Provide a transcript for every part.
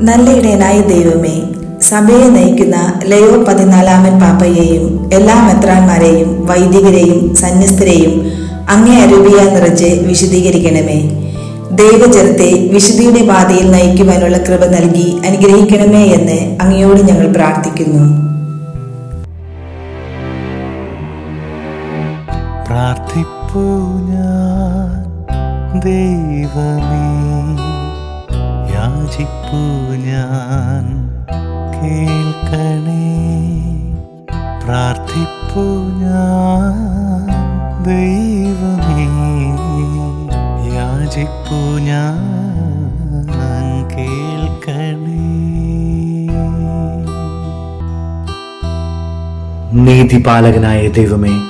നല്ല ഇടയനായ ദൈവമേ സഭയെ നയിക്കുന്ന ലയോ പതിനാലാമൻ പാപ്പയെയും എല്ലാ മെത്രാന്മാരെയും വൈദികരെയും സന്യസ്തരെയും അങ്ങേ അരൂപിയ നിറച്ച് വിശദീകരിക്കണമേ ദൈവജനത്തെ വിശുദ്ധിയുടെ പാതയിൽ നയിക്കുവാനുള്ള കൃപ നൽകി അനുഗ്രഹിക്കണമേ എന്ന് അങ്ങയോട് ഞങ്ങൾ പ്രാർത്ഥിക്കുന്നു. പ്രാർത്ഥിപ്പൂ ഞാൻ ദൈവമേ. യാചിപ്പൂ ഞാൻ. കേൾക്കണേ. പ്രാർത്ഥിപ്പു ഞാൻ. ദൈവമേ യാചിപ്പു ഞാൻ. കേൾക്കണേ. നീതിപാലകനായ ദൈവമേ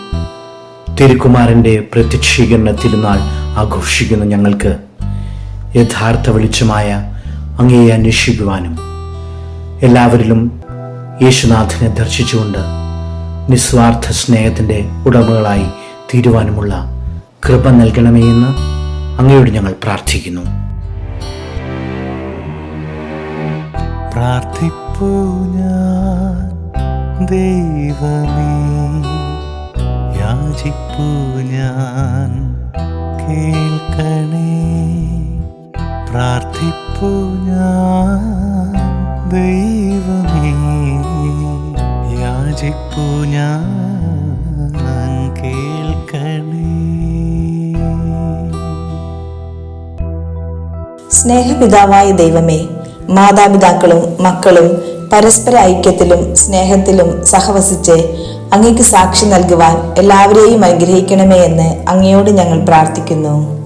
തിരുക്കുമാരന്റെ പ്രത്യക്ഷീകരണ തിരുനാൾ ആഘോഷിക്കുന്ന ഞങ്ങൾക്ക് യഥാർത്ഥ വെളിച്ചമായ അങ്ങയെ അന്വേഷിക്കുവാനും എല്ലാവരിലും യേശുനാഥനെ ദർശിച്ചുകൊണ്ട് നിസ്വാർത്ഥ സ്നേഹത്തിന്റെ ഉടമകളായി തീരുവാനുമുള്ള കൃപ നൽകണമേ എന്ന് അങ്ങയോട് ഞങ്ങൾ പ്രാർത്ഥിക്കുന്നു. പ്രാർത്ഥിപ്പൂ ഞാൻ ഞാൻ കേൾക്കണേ. പ്രാർത്ഥിപ്പൂ ദൈവമേ. ഞാൻ കേൾക്കണേ. സ്നേഹപിതാവായ ദൈവമേ മാതാപിതാക്കളും മക്കളും പരസ്പര ഐക്യത്തിലും സ്നേഹത്തിലും സഹവസിച്ച് അങ്ങയ്ക്ക് സാക്ഷി നൽകുവാൻ എല്ലാവരെയും അനുഗ്രഹിക്കണമേ എന്ന് അങ്ങയോട് ഞങ്ങൾ പ്രാർത്ഥിക്കുന്നു.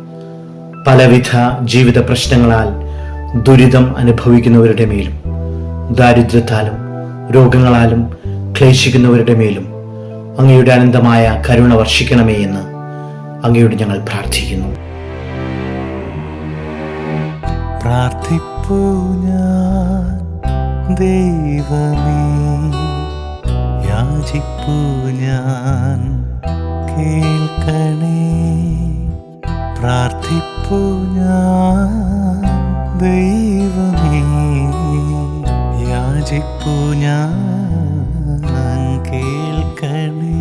പലവിധ ജീവിത പ്രശ്നങ്ങളാൽ ദുരിതം അനുഭവിക്കുന്നവരുടെ മേലും ദാരിദ്ര്യത്താലും രോഗങ്ങളാലും ക്ലേശിക്കുന്നവരുടെ മേലും അങ്ങയുടെ അനന്തമായ കരുണ വർഷിക്കണമേ എന്ന് അങ്ങയോട് ഞങ്ങൾ പ്രാർത്ഥിക്കുന്നു. പ്രാർത്ഥിപ്പൂ ഞാൻ ദൈവമേ ഞാൻ കേൾക്കണേ. ഞാൻ കേൾക്കണേ.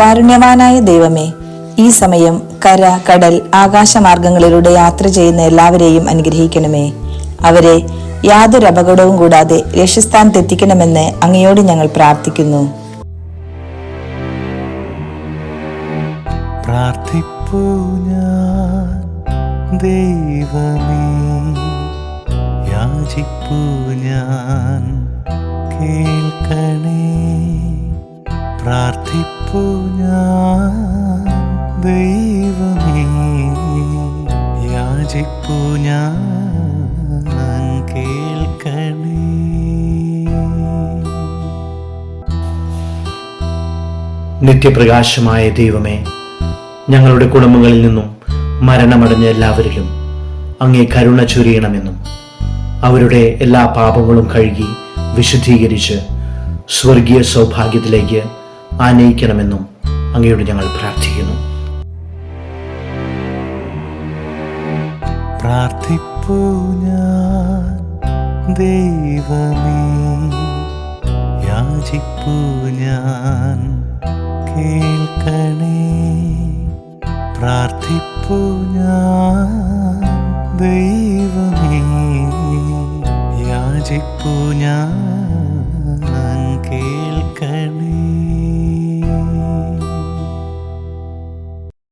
കാരുണ്യവാനായ ദൈവമേ ഈ സമയം കര കടൽ ആകാശമാർഗങ്ങളിലൂടെ യാത്ര ചെയ്യുന്ന എല്ലാവരെയും അനുഗ്രഹിക്കണമേ. അവരെ യാതൊരു അപകടവും കൂടാതെ ലക്ഷ്യസ്ഥാനത്തെത്തിക്കണമെന്ന് അങ്ങയോട് ഞങ്ങൾ പ്രാർത്ഥിക്കുന്നു. പ്രാർത്ഥിപ്പൂ ഞാൻ. ദൈവമേ യാചിപ്പൂ ഞാൻ. കേൾക്കണേ. പ്രാർത്ഥിപ്പൂ ഞാൻ. ദൈവമേ യാചിപ്പൂ ഞാൻ. നിത്യപ്രകാശമായ ദൈവമേ ഞങ്ങളുടെ കുടുംബങ്ങളിൽ നിന്നും മരണമടഞ്ഞ എല്ലാവരിലും അങ്ങേ കരുണ ചൊരിയണമെന്നും അവരുടെ എല്ലാ പാപങ്ങളും കഴുകി വിശുദ്ധീകരിച്ച് സ്വർഗീയ സൗഭാഗ്യത്തിലേക്ക് ആനയിക്കണമെന്നും അങ്ങയോട് ഞങ്ങൾ പ്രാർത്ഥിക്കുന്നു. പ്രാർത്ഥിപ്പൂ ഞാൻ കേൾക്കണേ. ഓർത്തപ്പോ ദൈവമേ. യാചിപ്പു ഞാൻ കേൾക്ക